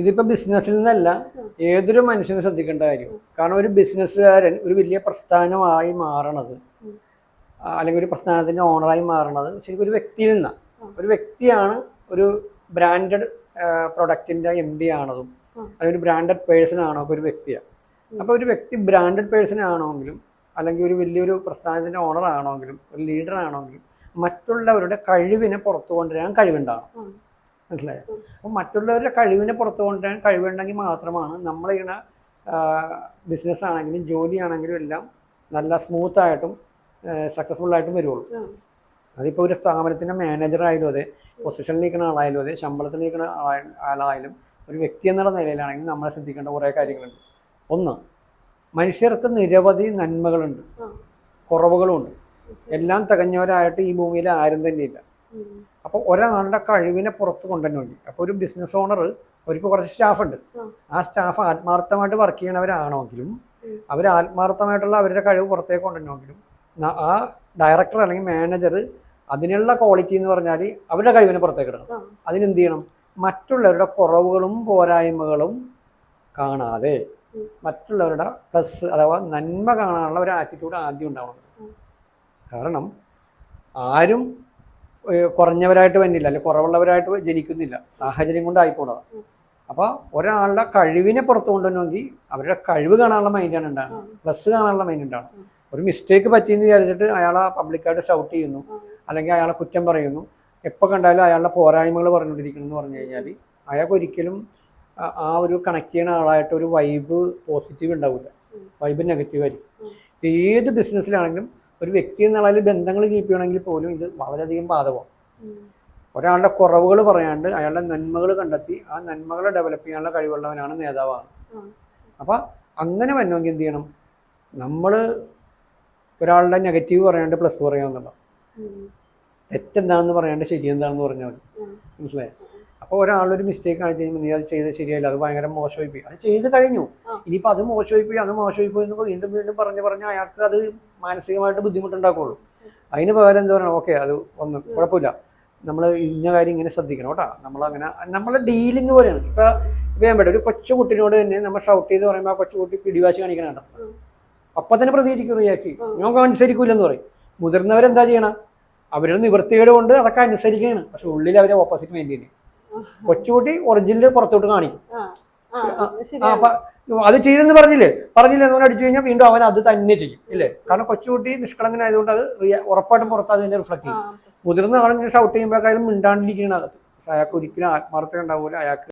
ഇതിപ്പോ ബിസിനസ്സിൽ നിന്നല്ല ഏതൊരു മനുഷ്യനും ശ്രദ്ധിക്കേണ്ട കാര്യം കാരണം ഒരു ബിസിനസ്സുകാരൻ ഒരു വലിയ പ്രസ്ഥാനമായി മാറണത് അല്ലെങ്കിൽ ഒരു പ്രസ്ഥാനത്തിന്റെ ഓണറായി മാറണത് ശരിക്കും ഒരു വ്യക്തിയിൽ നിന്നാണ് ഒരു വ്യക്തിയാണ് ഒരു ബ്രാൻഡഡ് പ്രൊഡക്റ്റിന്റെ എം ഡി ആണതും. അല്ലെങ്കിൽ ഒരു ബ്രാൻഡഡ് പേഴ്സൺ ആണോ ഒരു വ്യക്തിയാണ്. അപ്പോൾ ഒരു വ്യക്തി ബ്രാൻഡഡ് പേഴ്സൺ ആണെങ്കിലും അല്ലെങ്കിൽ ഒരു വലിയൊരു പ്രസ്ഥാനത്തിന്റെ ഓണർ ആണെങ്കിലും ഒരു ലീഡർ ആണെങ്കിലും മറ്റുള്ളവരുടെ കഴിവിനെ പുറത്തു കൊണ്ടുവരാൻ കഴിവുണ്ടാകും. മനസ്സിലായോ അപ്പം മറ്റുള്ളവരുടെ കഴിവിനെ പുറത്തു കൊണ്ടുവരാൻ കഴിവുണ്ടെങ്കിൽ മാത്രമാണ് നമ്മൾ നമ്മളിങ്ങനെ ബിസിനസ് ആണെങ്കിലും ജോലിയാണെങ്കിലും എല്ലാം നല്ല സ്മൂത്ത് ആയിട്ടും സക്സസ്ഫുൾ ആയിട്ടും വരുള്ളൂ. അതിപ്പോൾ ഒരു സ്ഥാപനത്തിന്റെ മാനേജർ ആയാലും അതെ പൊസിഷനിൽ നിൽക്കുന്ന ആളായാലും അതെ ശമ്പളത്തിൽ നിൽക്കുന്ന ആളായാലും ഒരു വ്യക്തി എന്നുള്ള നിലയിലാണെങ്കിൽ നമ്മൾ ശ്രദ്ധിക്കേണ്ട കുറേ കാര്യങ്ങളുണ്ട്. ഒന്ന് മനുഷ്യർക്ക് നിരവധി നന്മകളുണ്ട്. കുറവുകളുമുണ്ട് എല്ലാം തികഞ്ഞവരായിട്ട് ഈ ഭൂമിയിൽ ആരും തന്നെയില്ല. അപ്പോൾ ഒരാളുടെ കഴിവിനെ പുറത്ത് കൊണ്ടുവന്നു അപ്പോൾ ഒരു ബിസിനസ് ഓണർ അവർക്ക് കുറച്ച് സ്റ്റാഫ് ഉണ്ട്. ആ. സ്റ്റാഫ് ആത്മാർത്ഥമായിട്ട് വർക്ക് ചെയ്യണവരാണെങ്കിലും. അവർ ആത്മാർത്ഥമായിട്ടുള്ള അവരുടെ കഴിവ് പുറത്തേക്ക് കൊണ്ടുവന്നെങ്കിലും ആ ഡയറക്ടർ അല്ലെങ്കിൽ മാനേജർ അതിനുള്ള ക്വാളിറ്റി എന്ന് പറഞ്ഞാൽ അവരുടെ കഴിവിനെ പുറത്തേക്ക് ഇടണം. അതിനെന്ത് ചെയ്യണം? മറ്റുള്ളവരുടെ കുറവുകളും പോരായ്മകളും കാണാതെ മറ്റുള്ളവരുടെ പ്ലസ് അഥവാ നന്മ കാണാനുള്ള ഒരു ആറ്റിറ്റ്യൂഡ് ആദ്യം ഉണ്ടാവണം. കാരണം ആരും കുറഞ്ഞവരായിട്ട് വന്നില്ല അല്ലെങ്കിൽ കുറവുള്ളവരായിട്ട് ജനിക്കുന്നില്ല. സാഹചര്യം കൊണ്ട് ആയിക്കൂടാ അപ്പോൾ ഒരാളുടെ കഴിവിനെ പുറത്തു കൊണ്ടുവരണമെങ്കിൽ അവരുടെ കഴിവ് കാണാനുള്ള മൈൻഡാണ് ഉണ്ടാകുന്നത്. പ്ലസ് കാണാനുള്ള മൈൻഡ് ഉണ്ടാകണം ഒരു മിസ്റ്റേക്ക് പറ്റിയെന്ന് വിചാരിച്ചിട്ട് അയാളെ പബ്ലിക്കായിട്ട് ഷൗട്ട് ചെയ്യുന്നു അല്ലെങ്കിൽ അയാളെ കുറ്റം പറയുന്നു. എപ്പോൾ കണ്ടാലും അയാളുടെ പോരായ്മകൾ പറഞ്ഞുകൊണ്ടിരിക്കുന്നു എന്ന് പറഞ്ഞു കഴിഞ്ഞാൽ അയാൾക്ക് ഒരിക്കലും ആ- ഒരു കണക്ട് ചെയ്യുന്ന ആളായിട്ട് ഒരു വൈബ് പോസിറ്റീവ് ഉണ്ടാവില്ല. വൈബ് നെഗറ്റീവ് ആയിരിക്കും. ഏത് ബിസിനസ്സിലാണെങ്കിലും ഒരു വ്യക്തി എന്നുള്ള ബന്ധങ്ങൾ കീപ്പ് ചെയ്യണമെങ്കിൽ പോലും ഇത് വളരെയധികം ബാധകമാണ്. ഒരാളുടെ കുറവുകൾ പറയാണ്ട് അയാളുടെ നന്മകൾ കണ്ടെത്തി ആ നന്മകളെ ഡെവലപ്പ് ചെയ്യാനുള്ള കഴിവുള്ളവനാണ് നേതാവാണ്. അപ്പൊ അങ്ങനെ വരണമെങ്കിൽ എന്ത് ചെയ്യണം? നമ്മൾ ഒരാളുടെ നെഗറ്റീവ് പറയാണ്ട് പ്ലസ് പറയാന്നുണ്ടോ. തെറ്റെന്താണെന്ന് പറയാണ്ട് ശരി എന്താണെന്ന് പറഞ്ഞാൽ മതി. മനസ്സിലായി? അപ്പോൾ ഒരാളൊരു മിസ്റ്റേക്ക് കാണിച്ചു കഴിയുമ്പോൾ നീ അത് ചെയ്ത് ശരിയല്ല അത് ഭയങ്കര മോശമായി പോയി അത് ചെയ്ത് കഴിഞ്ഞു. ഇനിയിപ്പോൾ അത് മോശമായി പോയി അത് മോശമായി പോയി എന്ന് വീണ്ടും വീണ്ടും പറഞ്ഞ് പറഞ്ഞ് അയാൾക്ക് അത് മാനസികമായിട്ട് ബുദ്ധിമുട്ടുണ്ടാക്കുള്ളൂ. അതിന് പകരം എന്താ പറയുക ഓക്കെ അത് ഒന്ന് കുഴപ്പമില്ല. നമ്മൾ ഇന്ന കാര്യം ഇങ്ങനെ ശ്രദ്ധിക്കണം കേട്ടോ. നമ്മളങ്ങനെ നമ്മളെ ഡീലിങ് പോലെയാണ്. ഇപ്പോൾ വേണ്ട ഞാൻ പറയാം ഒരു കൊച്ചു കുട്ടിനോട് തന്നെ നമ്മൾ ഷൗട്ട് ചെയ്ത് പറയുമ്പോൾ ആ കൊച്ചുകുട്ടി പിടിവാശി കാണിക്കണം കേട്ടോ അപ്പം തന്നെ പ്രതികരിക്കും റിയാക്ട്. ഞങ്ങൾക്ക് അനുസരിക്കൂലെന്ന് പറയും. മുതിർന്നവരെന്താ ചെയ്യണം? അവരുടെ നിവൃത്തികേട് കൊണ്ട് അതൊക്കെ അനുസരിക്കുകയാണ് പക്ഷെ ഉള്ളിൽ അവരെ ഓപ്പോസിറ്റ് മെയിന്റെയിൻ ചെയ്യും കൊച്ചുകുട്ടി ഒറിജിനൽ പുറത്തോട്ട് കാണിക്കും. അത് ചെയ്തെന്ന് പറഞ്ഞില്ലേ? പറഞ്ഞില്ലേ? എന്ന് അടിച്ചു കഴിഞ്ഞാൽ വീണ്ടും അവൻ അത് തന്നെ ചെയ്യും ഇല്ലേ? കാരണം കൊച്ചുകുട്ടി നിഷ്കളങ്കനായതുകൊണ്ട് അത് ഉറപ്പായിട്ടും പുറത്ത് അത് തന്നെ റിഫ്ലക്ട്. ചെയ്യും. മുതിർന്ന ആളിങ്ങനെ ഷൗട്ട് ചെയ്യുമ്പോഴേക്കാളും മിണ്ടാണ്ടിരിക്കുന്നതിനകത്ത് പക്ഷെ അയാൾക്ക് ഒരിക്കലും ആത്മാർത്ഥത ഉണ്ടാവില്ല അയാൾക്ക്